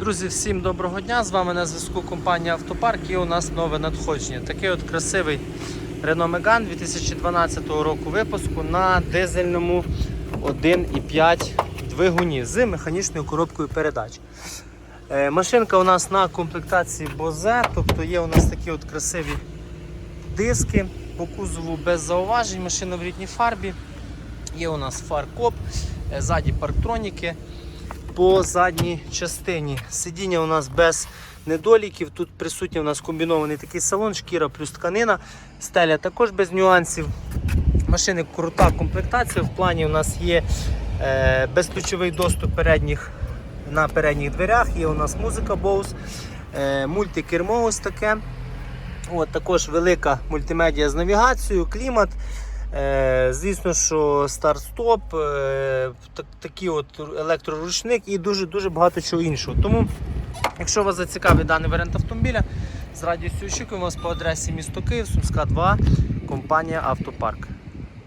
Друзі, всім доброго дня! З вами на зв'язку компанія Автопарк і у нас нове надходження. Такий от красивий Renault Megane 2012 року випуску на дизельному 1,5 двигуні з механічною коробкою передач. Е, Машинка у нас на комплектації Bose, тобто є у нас такі от красиві диски по кузову без зауважень, машина в рідній фарбі. Є у нас фаркоп, е, ззаді парктроніки по задній частині. Сидіння у нас без недоліків. Тут присутній у нас комбінований такий салон, шкіра плюс тканина. Стеля також без нюансів. Машини крута комплектація. В плані у нас є е, безключовий доступ передніх, на передніх дверях. Є у нас музика Bose, е, мультикермо ось таке. От, також велика мультимедіа з навігацією, клімат. Е, звісно, що старт-стоп, е, такий от електроручник і дуже-дуже багато чого іншого. Тому, якщо вас зацікавить даний варіант автомобіля, з радістю очікуємо вас по адресі місто Київ, Сумська 2, компанія Автопарк.